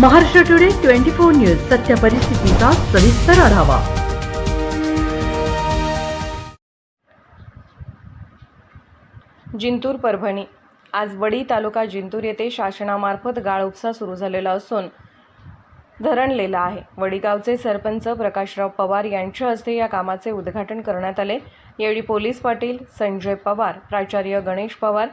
Maharashtra today twenty four news सत्य परिस्थितीचा सविस्तर आढावा. जिंतूर परभणी. आज वडी तालुका जिंतूर येथे शासनामार्फत गाळ उपसा सुरू झालेला असून धरणलेला आहे. वडीगावचे सरपंच प्रकाशराव पवार यांच्या हस्ते या कामाचे उद्घाटन करण्यात आले. यावेळी पोलीस पाटील संजय पवार प्राचार्य गणेश पवार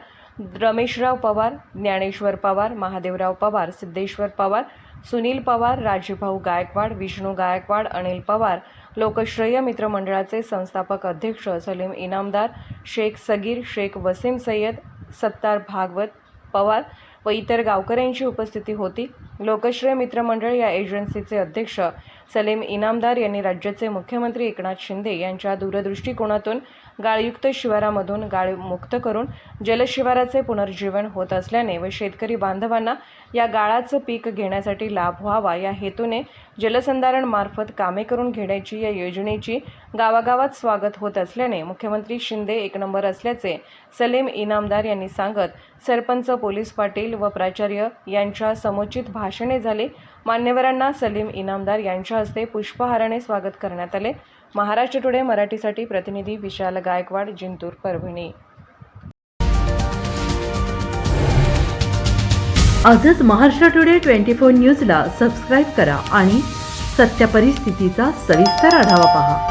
रमेशराव पवार ज्ञानेश्वर पवार महादेवराव पवार सिद्धेश्वर पवार सुनील पवार राजीभाऊ गायकवाड विष्णू गायकवाड अनिल पवार लोकश्रेय मित्र मंडळाचे संस्थापक अध्यक्ष सलीम इनामदार शेख सगीर शेख वसीम सय्यद सत्तार भागवत पवार व इतर गावकऱ्यांची उपस्थिती होती. लोकश्रेय मित्रमंडळ या एजन्सीचे अध्यक्ष सलीम इनामदार यांनी राज्याचे मुख्यमंत्री एकनाथ शिंदे यांच्या दूरदृष्टिकोनातून गाळयुक्त शिवारामधून गाळ मुक्त करून जलशिवाराचे पुनर्जीवन होत असल्याने व शेतकरी बांधवांना या गाळाचं पीक घेण्यासाठी लाभ व्हावा या हेतूने जलसंधारण मार्फत कामे करून घेण्याची या योजनेची गावागावात स्वागत होत असल्याने मुख्यमंत्री शिंदे एक नंबर असल्याचे सलीम इनामदार यांनी सांगत सरपंच पोलीस पाटील व प्राचार्य यांच्या समुचित भाषणे झाली मान्यवरांना सलीम इनामदार यांच्या हस्ते पुष्पहाराने स्वागत करण्यात आले. महाराष्ट्र टुडे मराठीसाठी प्रतिनिधी विशाल गायकवाड जिंतूर परभणी. आजच महाराष्ट्र टुडे ट्वेंटी फोर न्यूजला सबस्क्राईब करा आणि सत्य परिस्थितीचा सविस्तर आढावा पहा.